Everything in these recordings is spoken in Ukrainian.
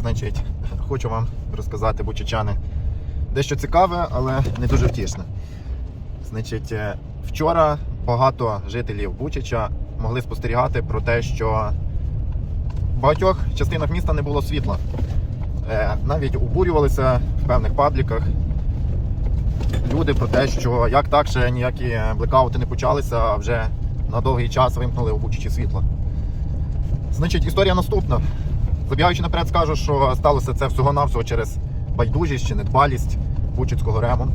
Значить, хочу вам розказати, бучичани, дещо цікаве, але не дуже втішне. Значить, е, вчора багато жителів Бучича могли спостерігати про те, що в багатьох частинах міста не було світла. Е, Навіть обурювалися в певних пабліках люди про те, що як так ще ніякі блекаути не почалися, а вже на довгий час вимкнули у Бучичі світло. Значить, історія наступна. Забігаючи наперед, скажу, що сталося це всього-навсього через байдужість чи недбалість Бучицького рему.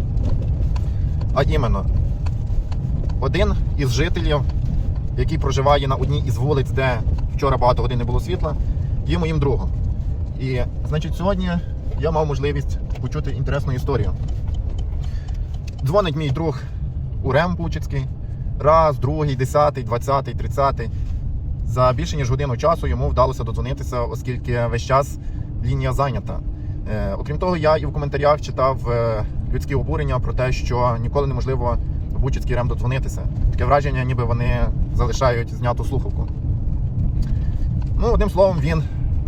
А іменно, один із жителів, який проживає на одній із вулиць, де вчора багато годин не було світла, є моїм другом. І, значить, сьогодні я мав можливість почути інтересну історію. Дзвонить мій друг у Рем Бучицький. Раз, другий, десятий, двадцятий, тридцятий. За більше ніж годину часу йому вдалося додзвонитися, оскільки весь час лінія зайнята. Е, окрім того, я і в коментарях читав е, людські обурення про те, що ніколи неможливо в Бучицький рем додзвонитися. Таке враження, ніби вони залишають зняту слухавку. Ну, одним словом, він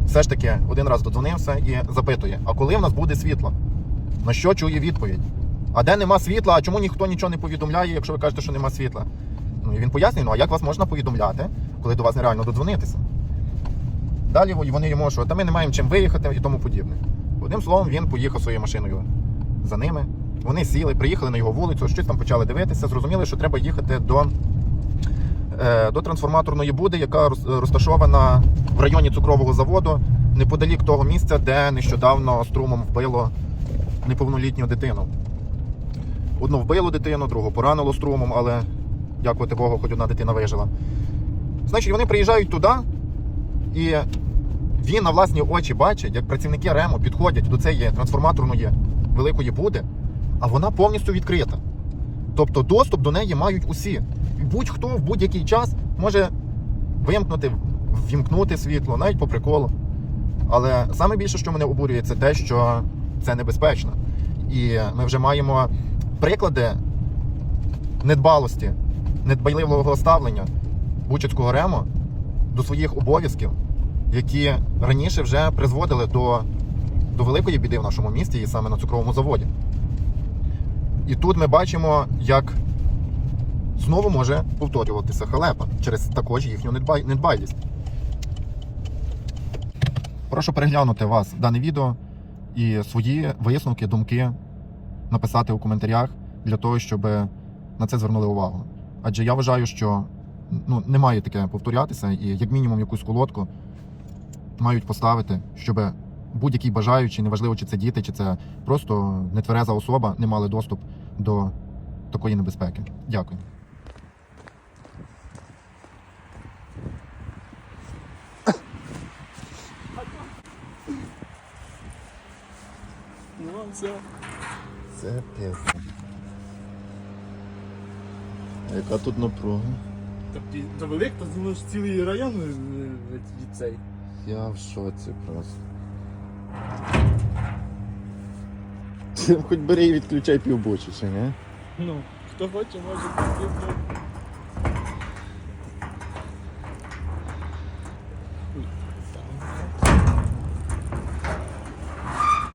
все ж таки один раз додзвонився і запитує: а коли в нас буде світло? На що чує відповідь? А де нема світла, а чому ніхто нічого не повідомляє, якщо ви кажете, що нема світла? Ну і він пояснює, ну а як вас можна повідомляти, коли до вас нереально додзвонитися? Далі вони йому, що та ми не маємо чим виїхати і тому подібне. Одним словом, він поїхав своєю машиною за ними. Вони сіли, приїхали на його вулицю, щось там почали дивитися, зрозуміли, що треба їхати до, е, до трансформаторної буди, яка розташована в районі цукрового заводу, неподалік того місця, де нещодавно струмом вбило неповнолітню дитину. Одну вбило дитину, другу поранило струмом, але дякувати Богу, хоч одна дитина вижила. Значить, вони приїжджають туди, і він на власні очі бачить, як працівники РЕМу підходять до цієї трансформаторної великої буди, а вона повністю відкрита. Тобто доступ до неї мають усі. Будь-хто в будь-який час може вимкнути, вімкнути світло, навіть по приколу. Але саме більше, що мене обурює, це те, що це небезпечно. І ми вже маємо приклади недбалості, недбайливого ставлення Бучацького рему до своїх обов'язків, які раніше вже призводили до, до великої біди в нашому місті і саме на цукровому заводі. І тут ми бачимо, як знову може повторюватися халепа через також їхню недбай... недбайлість. Прошу переглянути вас дане відео і свої висновки, думки написати у коментарях для того, щоб на це звернули увагу. Адже я вважаю, що ну, не має таке повторятися, і як мінімум якусь колодку мають поставити, щоб будь-який бажаючий, неважливо, чи це діти, чи це просто нетвереза особа, не мали доступ до такої небезпеки. Дякую. Ну, все. Це пізно. Яка тут напруга? Пі- та велик, то ну, ж цілий район е, від, від цей. Я в шоці просто. Хоч бери і відключай півбочі, чи ні? Ну, хто хоче, може піти.